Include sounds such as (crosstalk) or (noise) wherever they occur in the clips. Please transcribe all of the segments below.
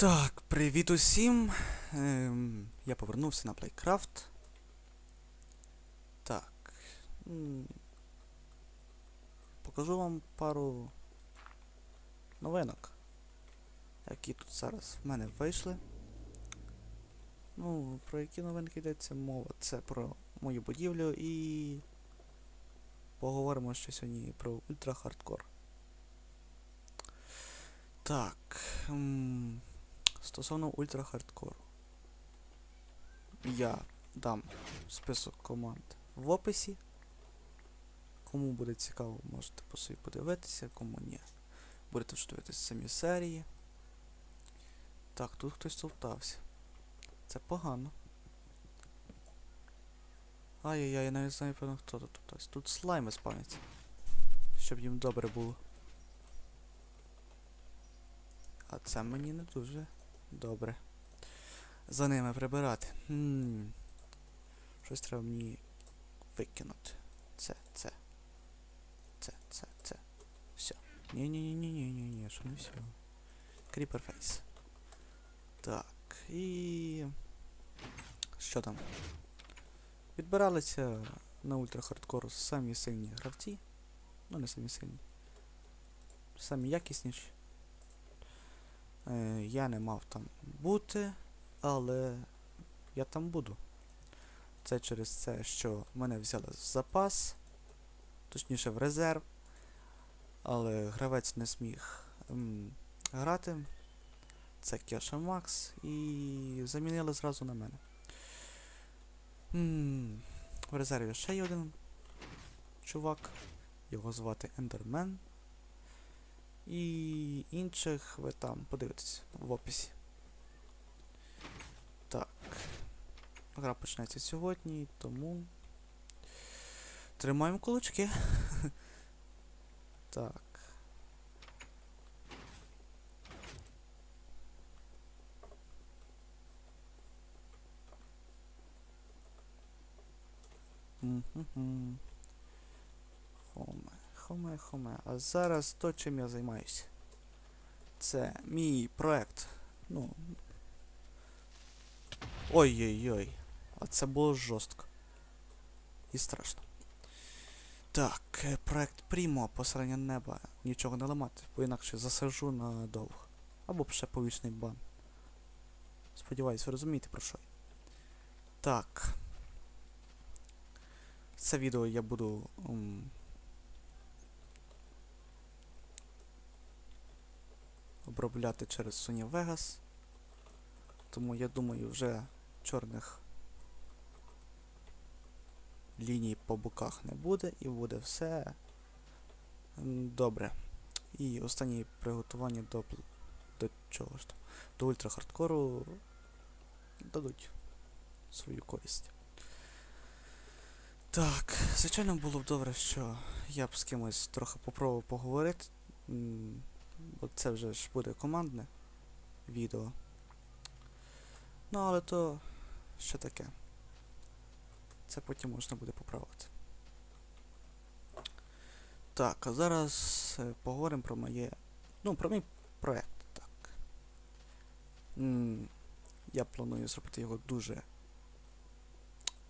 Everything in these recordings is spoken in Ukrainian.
Так, привіт усім. Ем, я повернувся на Playcraft. Так. Покажу вам пару новинок, які тут зараз в мене вийшли. Ну, про які новинки йдеться мова? Це про мою будівлю і поговоримо ще сьогодні про ультрахардкор. Так. м, Стосовно ультрахардкору. Я дам список команд в описі. Кому буде цікаво, можете по собі подивитися, кому ні. Будете ж самі серії. Так, тут хтось толтався. Це погано. Ай-яй-яй, я навіть знаю, певно, хто тут толтався. Тут слайми спавняться. Щоб їм добре було. А це мені не дуже добре. За ними прибирати. Хм. Щось треба мені викинути. Це, це. Це, це, це. Все. Ні-ні-ні-ні-ні-ні, що не все. Кріперфейс. Так, і. Що там? Відбиралися на ультрахардкор самі сильні гравці. Ну, не самі сильні. Самі якісніші. Е, я не мав там бути, але я там буду. Це через це, що мене взяли в запас, точніше в резерв, але гравець не зміг ем, грати. Це Кеша Макс і замінили зразу на мене. М, В резерві ще є один чувак. Його звати Ендермен. І інших ви там подивитесь в описі. Так. Гра почнеться сьогодні, тому. Тримаємо кулачки. (laughs) так. Мгм. Хоме, хоме, хоме. А зараз то, чим я займаюся. Це мій проект. Ну. Ой-ой-ой. А це було жорстко. І страшно. Так, е, проект Primo, посрання неба. Нічого не ламати, бо інакше засажу надовго. Або ще повічний бан. Сподіваюсь, ви розумієте про що. Так. Це відео я буду. м, обробляти через Sony Vegas. Тому я думаю, вже чорних ліній по боках не буде і буде все добре. І останні приготування до, до чого ж там? До ультрахардкору дадуть свою користь. Так, звичайно було б добре, що я б з кимось трохи попробував поговорити. Це вже ж буде командне відео. Ну, але то що таке. Це потім можна буде поправити. Так, а зараз е, поговоримо про моє. Ну, про мій проект, так. Я планую зробити його дуже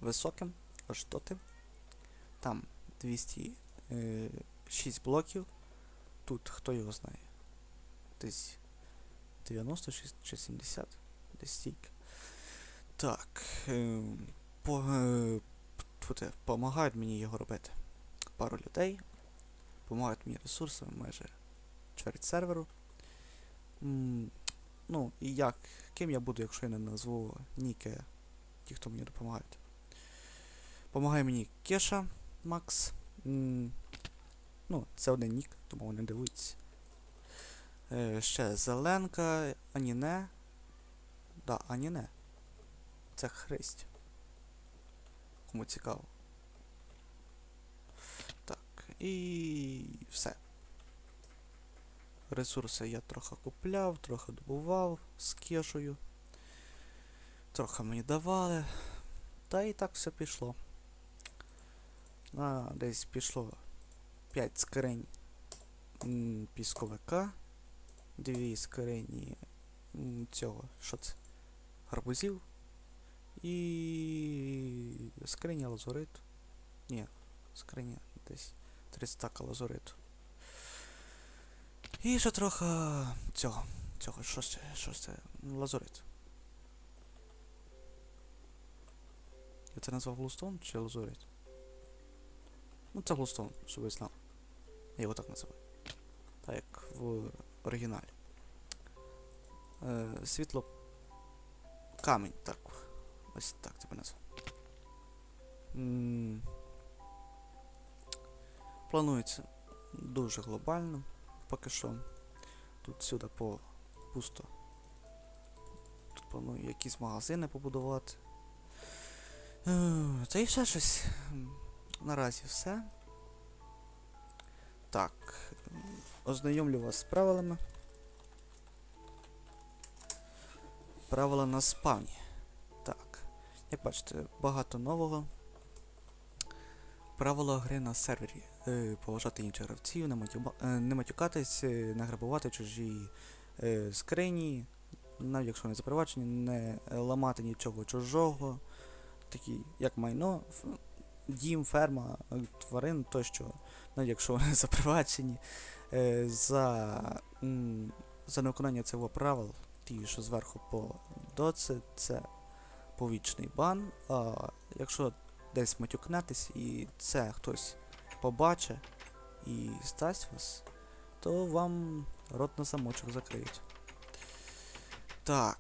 високим, аж доти. Там 206 блоків. Тут хто його знає? Десь 96 чи 70, десь стільки. Так. Е, помагають мені його робити. Пару людей. Помагають мені ресурсами майже чверть серверу. Ну, і як, ким я буду, якщо я не назву ніки, ті, хто мені допомагають. Помагає мені Кеша Макс. Ну, це один нік, тому не дивуйтесь. Е, ще Зеленка, Аніне. Да, Аніне. Це Христь. Кому цікаво. Так, і все. Ресурси я трохи купляв, трохи добував з кешою. Трохи мені давали. Та і так все пішло. А, десь пішло 5 скринь пісковика, 2 скрині цього, що це? Гарбузів. І скриня лазуриту. Ні, скриня десь 300 лазуриту. І ще трохи цього. Цього, що це? Що це? Лазурит. Я це назвав глустон чи лазурит? Ну це глустон, щоб ви знали. Я його так називаю. Так як в оригіналі. Е, світло. Камінь, так. Ось так тебе назвав. Планується дуже глобально, поки що. Тут сюди по пусто. Тут планую якісь магазини побудувати. Е, Та і ще щось. Наразі все. Так. Ознайомлю вас з правилами. Правила на спавні. Так. Як бачите, багато нового. Правила гри на сервері. Е, поважати інших гравців, не, е, матюкатись, е, не грабувати чужі скрині, навіть якщо не запривачені, не ламати нічого чужого, такі як майно, дім, ферма, тварин тощо, навіть якщо вони (laughs) запривачені. Е, за, м, за невиконання цього правил, ті, що зверху по доці, це повічний бан. А якщо десь матюкнетесь і це хтось побачить і здасть вас, то вам рот на замочок закриють. Так.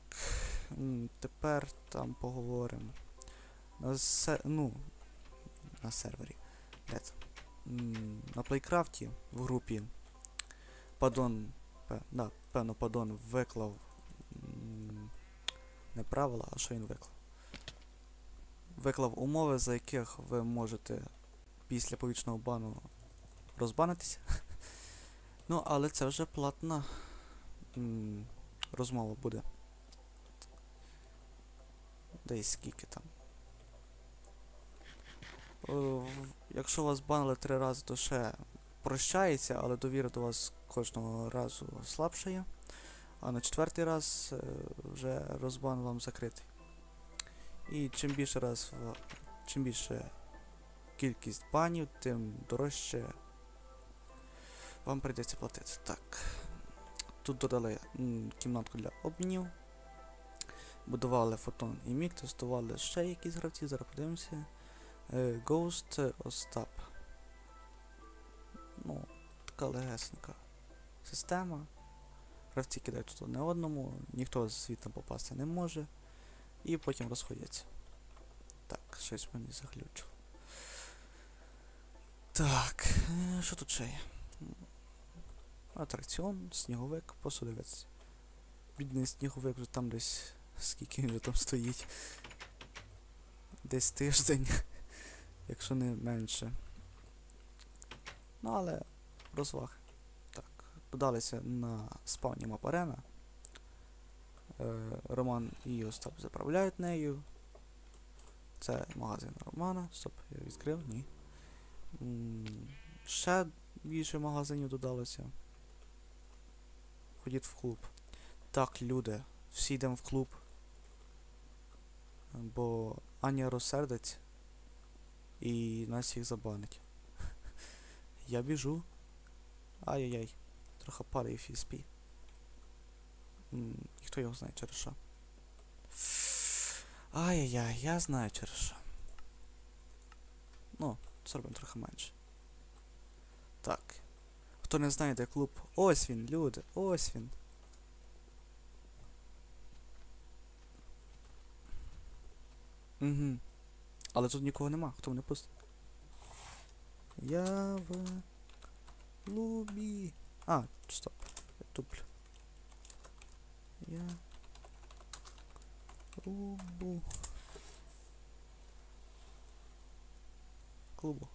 Тепер там поговоримо. На се... ну, на сервері. Де це? На плейкрафті в групі Падон. Да, певно, Падон виклав. Не правила, а що він виклав? Виклав умови, за яких ви можете після повічного бану розбанитися. (laughs) Ну, але це вже платна розмова буде. Десь скільки там. Якщо вас банили три рази, то ще прощається, але довіра до вас кожного разу слабшає. А на четвертий раз е, вже розбан вам закритий. І чим більше раз чим більше кількість банів, тим дорожче вам прийдеться платити. Так. Тут додали кімнатку для обмінів. Будували фотон і мік, тестували ще якісь гравці, зараз подивимося. Е, Ghost Остап. Ну, така легесенька система. Гравці кидають тут одне одному, ніхто звідти попасти не може. І потім розходяться. Так, щось мені заглючило. Так, е, що тут ще є? Атракціон, сніговик, посудовець. Бідний сніговик вже там десь. Скільки він вже там стоїть. Десь тиждень, (laughs) якщо не менше. Ну, але розваг. Так, додалися на спавні Мапарена. Е, Роман і Остап заправляють нею. Це магазин Романа. Стоп, я відкрив, ні. Ще більше магазинів додалося. Ходіть в клуб. Так, люди, всі йдемо в клуб. Бо Аня розсердиться і нас їх забанить. (laughs) Я біжу. Ай-яй-яй. Трохи падає FSP. М, І хто його знає через що. Ай-яй-яй, я знаю через що. Ну, зробимо трохи менше. Так. Хто не знає, де клуб. Ось він, люди, ось він. Угу. Але тут нікого нема, хто мене пустить. Я в клубі. А, стоп. Я туплю. Я клубу. Клубу.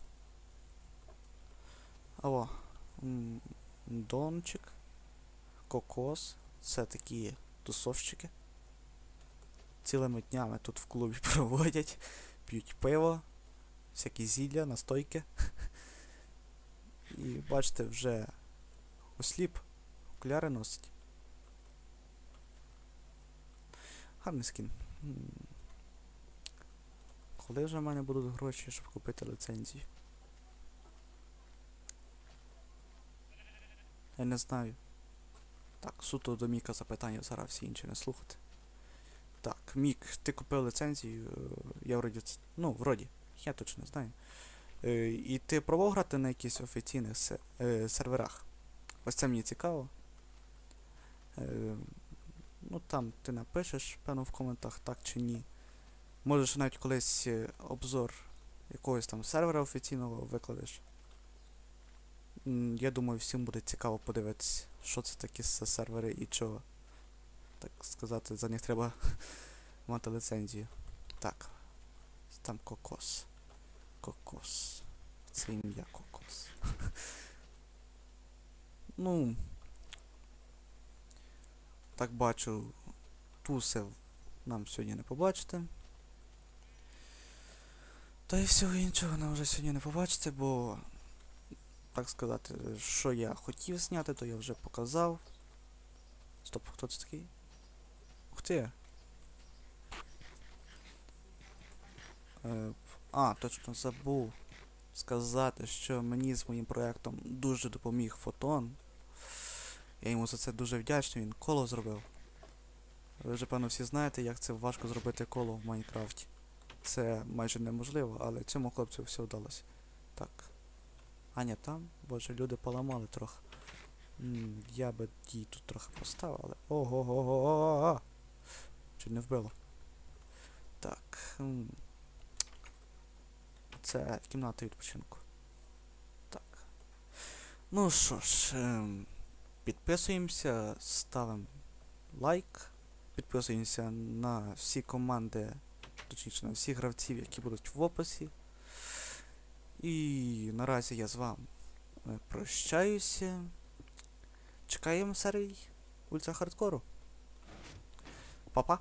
Алло. Дончик. Кокос. Це такі тусовщики. Цілими днями тут в клубі (laughs) проводять, п'ють пиво, всякі зілля, настойки. (laughs) І бачите, вже осліп, окуляри носить. Гарний скін. Коли вже в мене будуть гроші, щоб купити ліцензію? Я не знаю. Так, суто до Міка запитання зараз всі інші не слухати. Так, Мік, ти купив ліцензію, е, я вроді. ц- Ну, вроді, я точно знаю. Е, І ти пробував грати на якихось офіційних е, серверах? Ось це мені цікаво. Е, Ну там ти напишеш, певно, в коментах так чи ні. Можеш навіть колись е, обзор якогось там сервера офіційного викладеш. Я думаю, всім буде цікаво подивитися, що це такі за сервери і чого. Так сказати, за них треба (laughs) мати ліцензію. Так. Там кокос. Кокос. Це ім'я кокос. (laughs) ну. Так бачу, туси нам сьогодні не побачите. Та і всього іншого нам вже сьогодні не побачите, бо, так сказати, що я хотів зняти, то я вже показав. Стоп, хто це такий? Ух ти! Е, а, точно забув сказати, що мені з моїм проєктом дуже допоміг Фотон. Я йому за це дуже вдячний, він коло зробив. Ви вже, певно, всі знаєте, як це важко зробити коло в Майнкрафті. Це майже неможливо, але цьому хлопцю все вдалося. Так. Аня там, боже, люди поламали трохи. М, Я би її тут трохи поставив, але. Ого-го-го-го-го! Чуть не вбило. Так. Це кімната відпочинку. Так. Ну що ж, ем, підписуємося, ставимо лайк, підписуємося на всі команди, точніше на всіх гравців, які будуть в описі. І наразі я з вами прощаюся. Чекаємо серій ультра хардкору. Па-па!